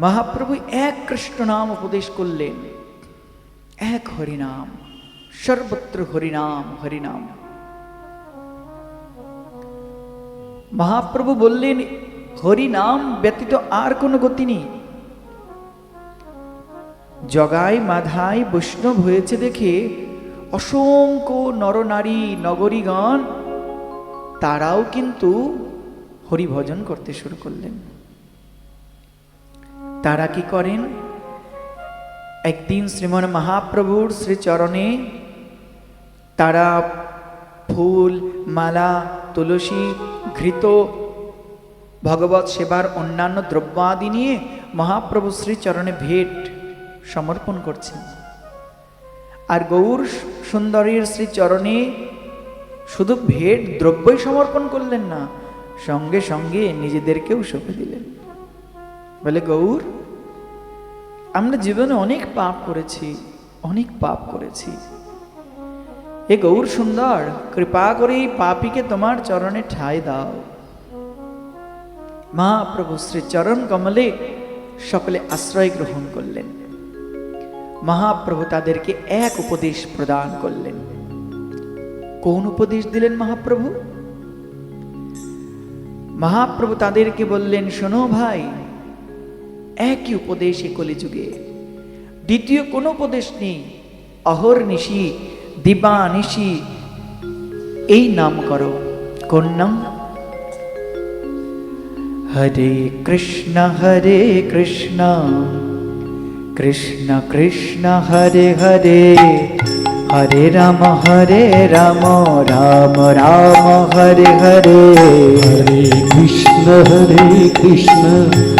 মহাপ্রভু এক কৃষ্ণ নাম উপদেশ করলেন। এক হরিনাম, সর্বত্র হরিনাম হরিনাম। মহাপ্রভু বললেন, হরিনাম ব্যতীত আর কোনো গতি নেই। জগায় মাধায় বৈষ্ণব হয়েছে দেখে অসংখ্য নরনারী নগরীগণ তারাও কিন্তু হরিভজন করতে শুরু করলেন। তারা কি করেন? একদিন শ্রীমন মহাপ্রভুর শ্রীচরণে তারা ফুল, মালা, তুলসী, ঘৃত, ভগবত সেবার অন্যান্য দ্রব্যাদি নিয়ে মহাপ্রভু শ্রীচরণে ভেট সমর্পণ করছেন। আর গৌর সুন্দরীর শ্রীচরণে শুধু ভেট দ্রব্যই সমর্পণ করলেন না, সঙ্গে সঙ্গে নিজেদেরকেও সঁপে দিলেন। বলে, গৌর, আমরা জীবনে অনেক পাপ করেছি, অনেক পাপ করেছি। এ গৌর সুন্দর, কৃপা করে এই পাপিকে তোমার চরণে ঠাই দাও। মহাপ্রভু শ্রী চরণ কমলে সকলে আশ্রয় গ্রহণ করলেন। মহাপ্রভু তাদেরকে এক উপদেশ প্রদান করলেন। কোন উপদেশ দিলেন মহাপ্রভু? মহাপ্রভু তাদেরকে বললেন, শোনো ভাই একই উপদেশ এ কলিযুগে। দ্বিতীয় কোনো উপদেশ নেই। অহর নিশি, দিবা নিশি, এই নাম করো কোন নাম হরে কৃষ্ণ হরে কৃষ্ণ। কৃষ্ণ কৃষ্ণ, হরে হরে। হরে রাম হরে রাম রাম রাম, হরে হরে। হরে কৃষ্ণ হরে কৃষ্ণ।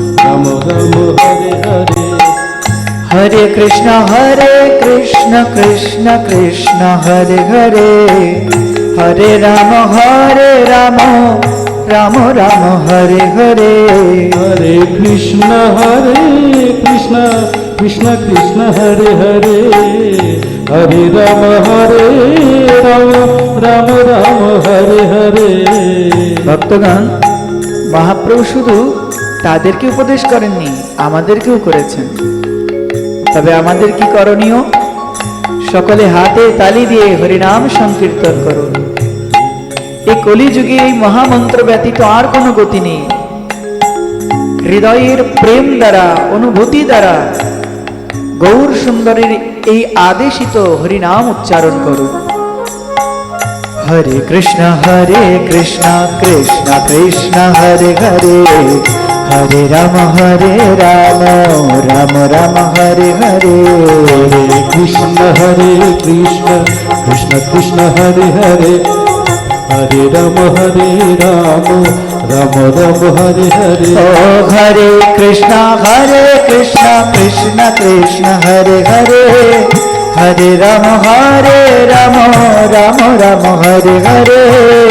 রাম রাম হরে হরে হরে কৃষ্ণ হরে কৃষ্ণ কৃষ্ণ কৃষ্ণ হরে হরে হরে রাম হরে রাম রাম রাম হরে হরে হরে কৃষ্ণ হরে কৃষ্ণ কৃষ্ণ কৃষ্ণ হরে হরে হরে রাম হরে রাম রাম রাম হরে হরে ভক্তগণ মহাপ্রভু শুধু তাদেরকে উপদেশ করেননি, আমাদেরকেও করেছেন। তবে আমাদের কি করণীয়? সকলে হাতে তালি দিয়ে হরিনাম সংকীর্তন করুন। এই কলিযুগে এই মহামন্ত্র ব্যতীত আর কোনো গতি নেই। হৃদয়ের প্রেম দ্বারা, অনুভূতি দ্বারা গৌর সুন্দরের এই আদেশিত হরিনাম উচ্চারণ করুন। হরে কৃষ্ণ হরে কৃষ্ণ কৃষ্ণ কৃষ্ণ, হরে হরে। হরে রাম হরে রাম রাম রাম হরে হরে কৃষ্ণ হরে কৃষ্ণ কৃষ্ণ কৃষ্ণ হরে হরে হরে রাম হরে রাম রাম রাম হরে হরে। ও হরে কৃষ্ণ হরে কৃষ্ণ কৃষ্ণ কৃষ্ণ হরে হরে হরে রাম হরে রাম রাম রাম হরে হরে।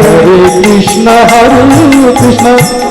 হরে কৃষ্ণ হরে কৃষ্ণ।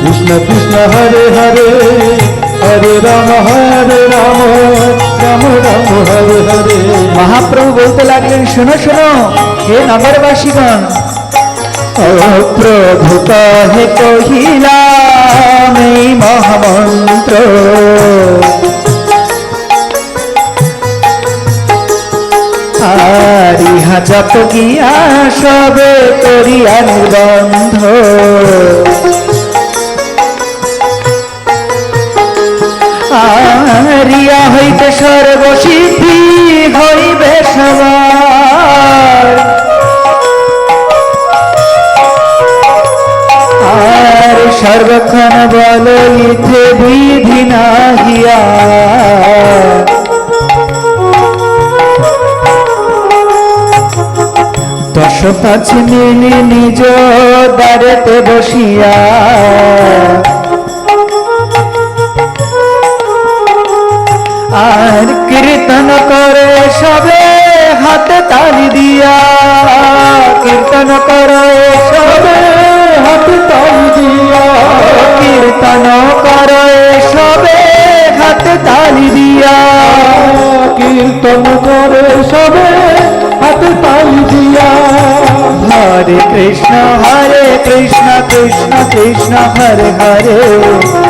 কৃষ্ণ কৃষ্ণ হরে হরে হরে রাম হরে রাম রাম রাম হরে হরে। মহাপ্রভু বলতে লাগলেন শোনো শোনো হে নগরবাসীগণ ও প্রভু কহে কহিলাম এই মহামন্ত্র। আর ইহা জপ গিয়া সবে করিয়া নির্বন্ধ। আরিয়া হইতে সর্বসিদ্ধি হইবে সবার। আর সর্বক্ষণ বল ইথে বিধি নাহিয়া। দশ পাঁচ মিলি নিজ দ্বারেতে বসিয়া আর কীর্তন করে সবে হাতে তালি দিয়া। কীর্তন করে সবে হাতে তালি দিয়া। কীর্তন করে সবে হাতে তালি দিয়া। কীর্তন করে সবে হাতে তালি দিয়া। হরে কৃষ্ণ হরে কৃষ্ণ কৃষ্ণ কৃষ্ণ, হরে হরে।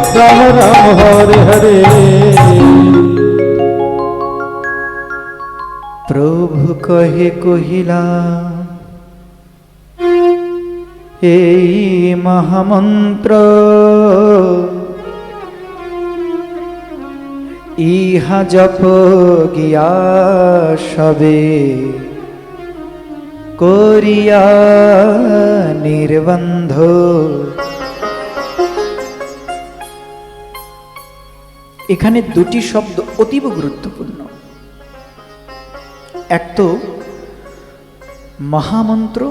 রাম রাম হরে হরে প্রভু কহে কহিলা এই মহামন্ত্র ইহা জপ গিয়া সবে করিয়া নির্বন্ধ এখানে দুটি শব্দ অতীব গুরুত্বপূর্ণ। এক তো মহামন্ত্র,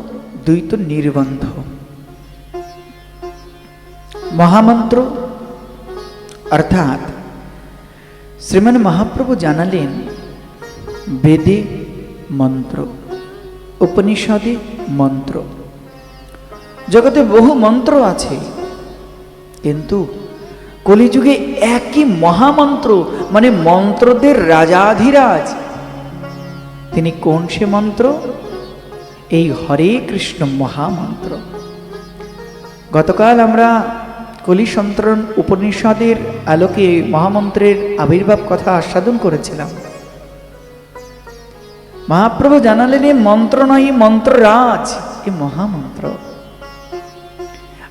দুই তো নির্বন্ধ। মহামন্ত্র অর্থাৎ শ্রীমান মহাপ্রভু জানালেন, বেদে মন্ত্র, উপনিষদে মন্ত্র। জগতে বহু মন্ত্র আছে, কিন্তু কলিযুগে একই মহামন্ত্র মানে মন্ত্রদের রাজাধিরাজ। তিনি কোন সে মন্ত্র? এই হরে কৃষ্ণ মহামন্ত্র। গতকাল আমরা কলি সন্ত্রণ উপনিষদের আলোকে মহামন্ত্রের আবির্ভাব কথা আস্বাদন করেছিলাম। মহাপ্রভু জানালেন, এ মন্ত্র নয় মন্ত্ররাজ, এ মহামন্ত্র।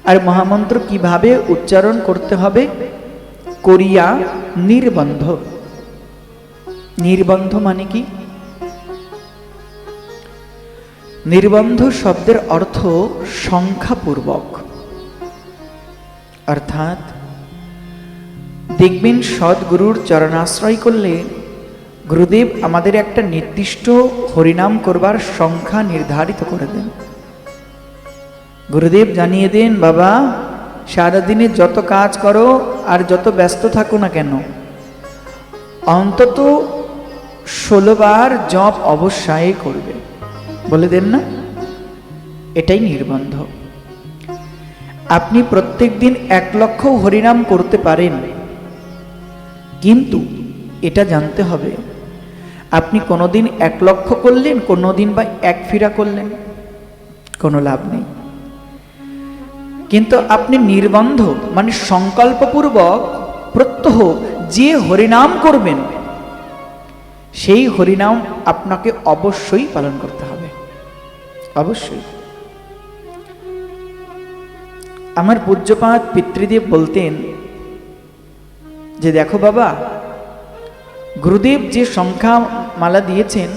আর মহামন্ত্র কীভাবে উচ্চারণ করতে হবে? করিয়া নির্বন্ধ। নির্বন্ধ মানে কি? নির্বন্ধ শব্দের অর্থ সংখ্যাপূর্বক। অর্থাৎ, দেখবেন সদ্গুরুর চরণাশ্রয় করলে গুরুদেব আমাদের একটা নির্দিষ্ট হরিনাম করবার সংখ্যা নির্ধারিত করে দেন। গুরুদেব জানিয়ে দিন, বাবা, সারাদিনে যত কাজ করো আর যত ব্যস্ত থাকো না কেন, অন্তত ষোলোবার জপ অবশ্যই করবে। বলে দেন না? এটাই নির্বন্ধ। আপনি প্রত্যেক দিন এক লক্ষ হরিনাম করতে পারেন। কিন্তু এটা জানতে হবে, আপনি কোনোদিন এক লক্ষ করলেন, কোনোদিন বা এক ফিরা করলেন। কোনো লাভ নেই। কিন্তু আপনি নির্বন্ধ মানে সংকল্পপূর্বক প্রত্যহ যে হরিনাম করবেন সেই হরিনাম আপনাকে অবশ্যই পালন করতে হবে। অবশ্যই। আমার পূজ্যপাত পিতৃদেব বলতেন যে দেখো বাবা গুরুদেব যে সংখ্যা মালা দিয়েছেন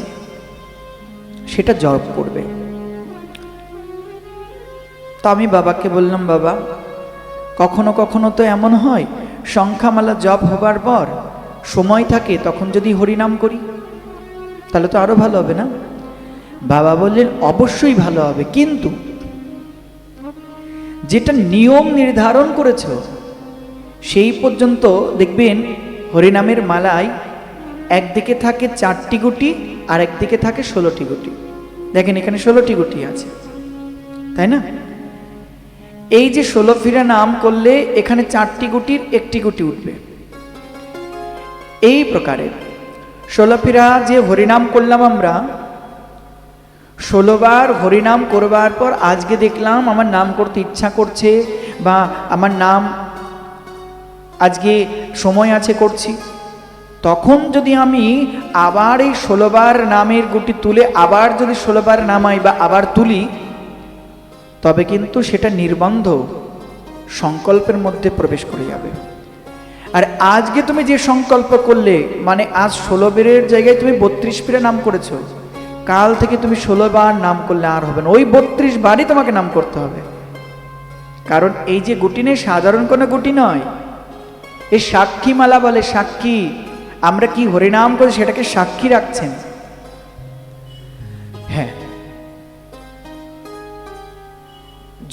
সেটা জপ করবে। তো আমি বাবাকে বললাম, বাবা, কখনো কখনো তো এমন হয়, সংখ্যামালা জপ হবার পর সময় থাকে, তখন যদি হরিনাম করি, তাহলে তো আরও ভালো হবে না? বাবা বললেন, অবশ্যই ভালো হবে, কিন্তু যেটা নিয়ম নির্ধারণ করেছ, সেই পর্যন্ত দেখবেন হরিনামের মালায় একদিকে থাকে চারটি গুটি আর একদিকে থাকে ষোলোটি গুটি। দেখেন এখানে ষোলোটি গুটি আছে। তাই না? এই যে ষোলো ফিরা নাম করলে এখানে চারটি গুটির একটি গুটি উঠবে। এই প্রকারে ষোলো ফিরা যে হরিনাম করলাম আমরা ষোলোবার হরিনাম করবার পর আজকে দেখলাম আমার নাম করতে ইচ্ছা করছে বা আমার নাম আজকে সময় আছে করছি। তখন যদি আমি আবার এই ষোলোবার নামের গুটি তুলে আবার যদি ষোলোবার নামাই বা আবার তুলি তবে কিন্তু সেটা নির্বন্ধ সংকল্পের মধ্যে প্রবেশ করে যাবে। আর আজকে তুমি যে সংকল্প করলে মানে আজ ষোলো বেরের জায়গায় তুমি বত্রিশ বেরে নাম করেছ, কাল থেকে তুমি ষোলো বার নাম করলে আর হবে না। ওই বত্রিশ বারই তোমাকে নাম করতে হবে। কারণ এই যে গুটি নেই সাধারণ কোনো গুটি নয়, এই সাক্ষী মালা বলে সাক্ষী, আমরা কি হরিনাম করি সেটাকে সাক্ষী রাখছেন?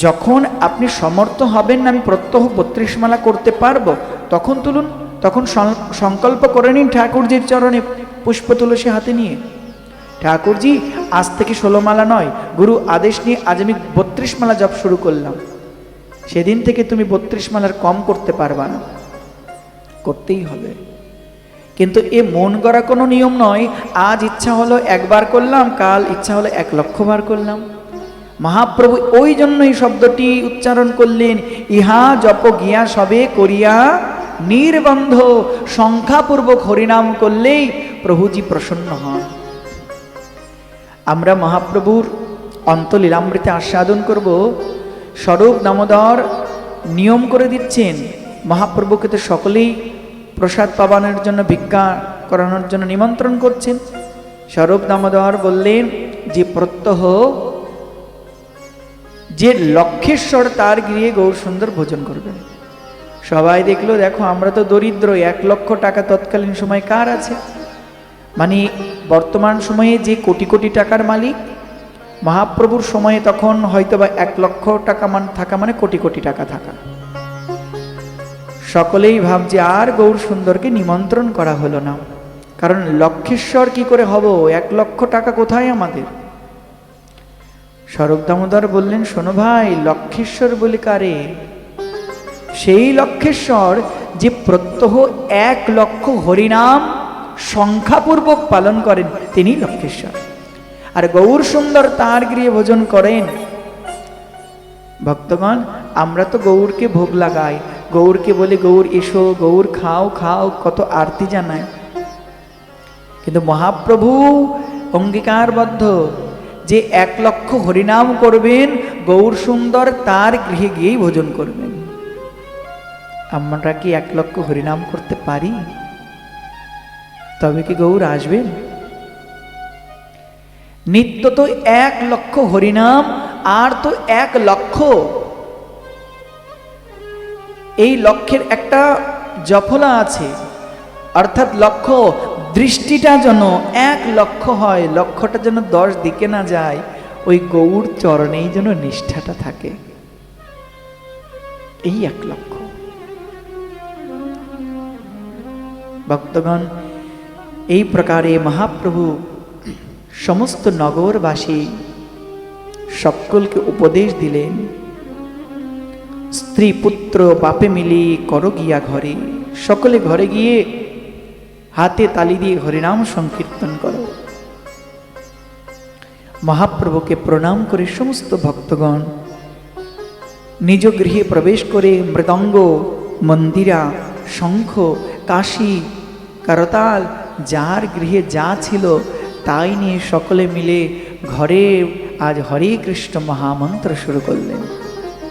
যখন আপনি সমর্থ হবেন না আমি প্রত্যহ বত্রিশ মালা করতে পারব, তখন তুলুন, তখন সংকল্প করে নিন ঠাকুরজির চরণে পুষ্প তুলসী হাতে নিয়ে। ঠাকুরজি, আজ থেকে ষোলো মালা নয়, গুরু আদেশ নিয়ে আজ আমি বত্রিশ মালা জপ শুরু করলাম। সেদিন থেকে তুমি বত্রিশ মালার কম করতে পারবা না। করতেই হবে। কিন্তু এ মন গড়া কোনো নিয়ম নয়, আজ ইচ্ছা হলো একবার করলাম, কাল ইচ্ছা হলো এক লক্ষ বার করলাম। মহাপ্রভু ওই জন্য এই শব্দটি উচ্চারণ করলেন, ইহা জপ গিয়া সবে করিয়া নির্বন্ধ, সংখ্যাপূর্বক হরিনাম করলেই প্রভুজি প্রসন্ন হন। আমরা মহাপ্রভুর অন্তলীলামৃতে আস্বাদন করব। স্বরূপ দামোদর নিয়ম করে দিচ্ছেন, মহাপ্রভুকে তো সকলেই প্রসাদ পাবানোর জন্য, ভিক্ষা করানোর জন্য নিমন্ত্রণ করছেন। স্বরূপ দামোদর বললেন, যে প্রত্যহ যে লক্ষেশ্বর তার গিয়ে গৌর সুন্দর ভোজন করবেন। সবাই দেখল, দেখো, আমরা তো দরিদ্র এক লক্ষ টাকা তৎকালীন সময় কার আছে? মানে বর্তমান সময়ে যে কোটি কোটি টাকার মালিক, মহাপ্রভুর সময়ে তখন হয়তো বা এক লক্ষ টাকা মান থাকা মানে কোটি কোটি টাকা থাকা। সকলেই ভাবছে, আর গৌর সুন্দরকে নিমন্ত্রণ করা হলো না। কারণ লক্ষেশ্বর কি করে হব? এক লক্ষ টাকা কোথায় আমাদের? শরৎ দামোদর বললেন, শোনো ভাই, লক্ষেশ্বর বলে কারে? সেই লক্ষেশ্বর যে প্রত্যহ এক লক্ষ হরিনাম সংখ্যাপূর্বক পালন করেন, তিনি লক্ষেশ্বর। আর গৌর সুন্দর তার গৃহে ভোজন করেন। ভক্তগণ, আমরা তো গৌরকে ভোগ লাগাই। গৌরকে বলে, গৌর, এসো, গৌর, খাও খাও, কত আরতি জানায় কিন্তু মহাপ্রভু অঙ্গীকারবদ্ধ। যে এক লক্ষ হরিনাম করবেন, গৌর সুন্দর তার গৃহে গিয়েই ভোজন করবেন। আমরা কি এক লক্ষ হরিনাম করতে পারি? তবে কি গৌর আসবেন? নিত্য তো এক লক্ষ হরিনাম, আর তো এক লক্ষ। এই লক্ষ্যের একটা জফলা আছে, অর্থাৎ লক্ষ্য দৃষ্টিটা যেন এক লক্ষ্য হয় লক্ষ্যটা যেন দশ দিকে না যায়, ওই গৌর চরণেই যেন নিষ্ঠাটা থাকে। এই এক লক্ষ্য ভক্তগণ, এই প্রকারে মহাপ্রভু সমস্ত নগরবাসী সকলকে উপদেশ দিলেন, স্ত্রী পুত্র বাপে মিলি করো গিয়া ঘরে। সকলে ঘরে গিয়ে হাতে তালি দিয়ে হরিনাম সংকীর্তন করো। মহাপ্রভুকে প্রণাম করে সমস্ত ভক্তগণ, নিজ গৃহে প্রবেশ করে মৃদঙ্গ, মন্দিরা, শঙ্খ, কাশী, করতাল, যার গৃহে যা ছিল তাই নিয়ে সকলে মিলে ঘরে আজ হরে কৃষ্ণ মহামন্ত্র শুরু করলেন।